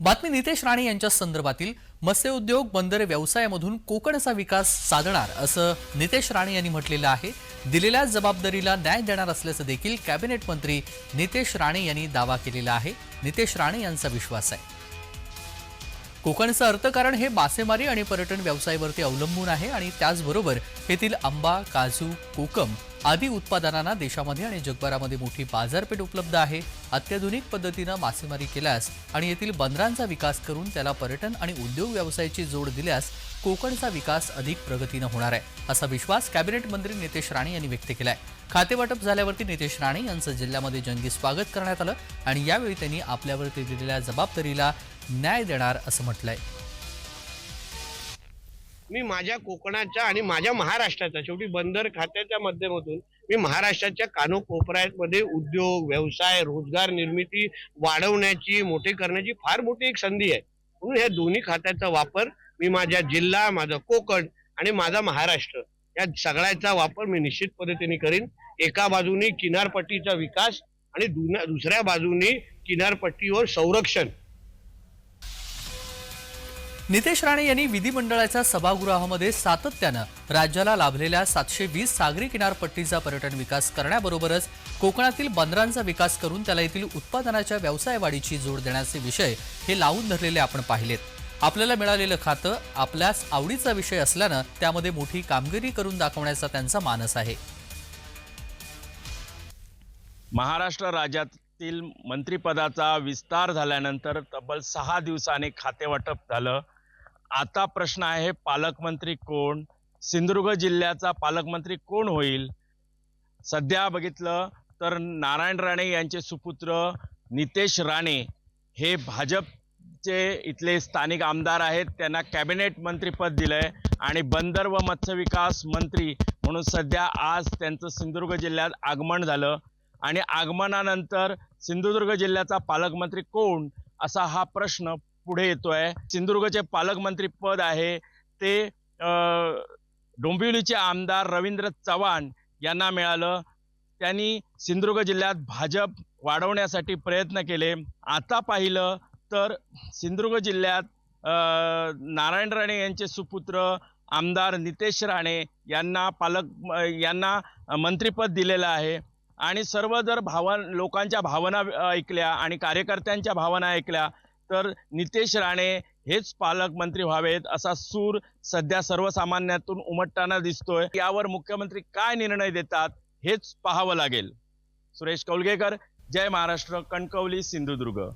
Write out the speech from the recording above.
बातमी नितेश राणे यांच्या संदर्भातील मत्स्यउद्योग बंदर व्यवसायामधून कोकणचा विकास साधणार असं नितेश राणे यांनी म्हटलेलं आहे. दिलेल्या जबाबदारीला न्याय देणार असल्याचं देखील कॅबिनेट मंत्री नितेश राणे यांनी दावा केलेला आहे. नितेश राणे यांचा विश्वास आहे. कोकणचं अर्थकारण हे मासेमारी आणि पर्यटन व्यवसायावरती अवलंबून आहे आणि त्याचबरोबर येथील आंबा काजू कोकम आदी उत्पादनांना देशामध्ये आणि जगभरामध्ये मोठी बाजारपेठ उपलब्ध आहे. अत्याधुनिक पद्धतीनं मासेमारी केल्यास आणि येथील बंदरांचा विकास करून त्याला पर्यटन आणि उद्योग व्यवसायाची जोड दिल्यास कोकणचा विकास अधिक प्रगतीनं होणार आहे असा विश्वास कॅबिनेट मंत्री नितेश राणे यांनी व्यक्त केलाय. खातेवाटप झाल्यावरती नितेश राणे यांचं जिल्ह्यामध्ये जंगी स्वागत करण्यात आलं आणि यावेळी त्यांनी आपल्यावरती दिलेल्या जबाबदारीला न्याय देणार असं म्हटलंय. मी माझ्या कोकणाच्या आणि माझ्या महाराष्ट्राच्या शेवटी बंदर खात्याच्या माध्यमातून मी महाराष्ट्राच्या कानोकोपऱ्यामध्ये उद्योग व्यवसाय रोजगार निर्मिती वाढवण्याची मोठी करण्याची फार मोठी एक संधी आहे. म्हणून ह्या दोन्ही खात्याचा वापर मी माझ्या जिल्हा माझं कोकण आणि माझा महाराष्ट्र या सगळ्याचा वापर मी निश्चित पद्धतीने करीन. एका बाजूनी किनारपट्टीचा विकास आणि दुन- दुसऱ्या बाजूनी किनारपट्टीवर संरक्षण. नितेश राणे यांनी विधिमंडळाच्या सभागृहामध्ये सातत्यानं राज्याला लाभलेल्या सातशे वीस सागरी किनारपट्टीचा पर्यटन विकास करण्याबरोबरच कोकणातील बंदरांचा विकास करून त्याला येथील उत्पादनाच्या व्यवसाय वाढीची जोड देण्याचे विषय हे लावून धरलेले आपण पाहिलेत. आपल्याला मिळालेलं खातं आपल्यास आवडीचा विषय असल्यानं त्यामध्ये मोठी कामगिरी करून दाखवण्याचा त्यांचा मानस आहे. महाराष्ट्र राज्यातील मंत्रिपदाचा विस्तार झाल्यानंतर तब्बल सहा दिवसांनी खातेवाटप झालं. आता प्रश्न आहे पालकमंत्री कोण? सिंधुदुर्ग जिल्ह्याचा पालकमंत्री कोण होईल? सध्या बघितलं तर नारायण राणे यांचे सुपुत्र नितेश राणे हे भाजपचे इथले स्थानिक आमदार आहेत. त्यांना कॅबिनेट मंत्रीपद दिलंय आणि बंदर व मत्स्य विकास मंत्री म्हणून सध्या आज त्यांचं सिंधुदुर्ग जिल्ह्यात आगमन झालं. आणि आगमनानंतर सिंधुदुर्ग जिल्ह्याचा पालकमंत्री कोण? असा हा प्रश्न पुढे येतोय. सिंधुदुर्गचे पालकमंत्री पद आहे. ते डोंबिवलीचे आमदार रवींद्र चव्हाण यांना मिळालं. त्यांनी सिंधुदुर्ग जिल्ह्यात भाजप वाढवण्यासाठी प्रयत्न केले. आता पाहिलं तर सिंधुदुर्ग जिल्ह्यात नारायण राणे यांचे सुपुत्र आमदार नितेश राणे यांना पालक यांना मंत्रिपद दिलेलं आहे. आणि सर्व जर भावन लोकांच्या भावना ऐकल्या आणि कार्यकर्त्यांच्या भावना ऐकल्या तर नितेश राणे हेच पालकमंत्री व्हावेत असा सूर सध्या सर्वसामान्यातून उमटताना दिसतोय. यावर मुख्यमंत्री काय निर्णय देतात हेच पाहावं लागेल. सुरेश कौलगेकर जय महाराष्ट्र कणकवली सिंधुदुर्ग.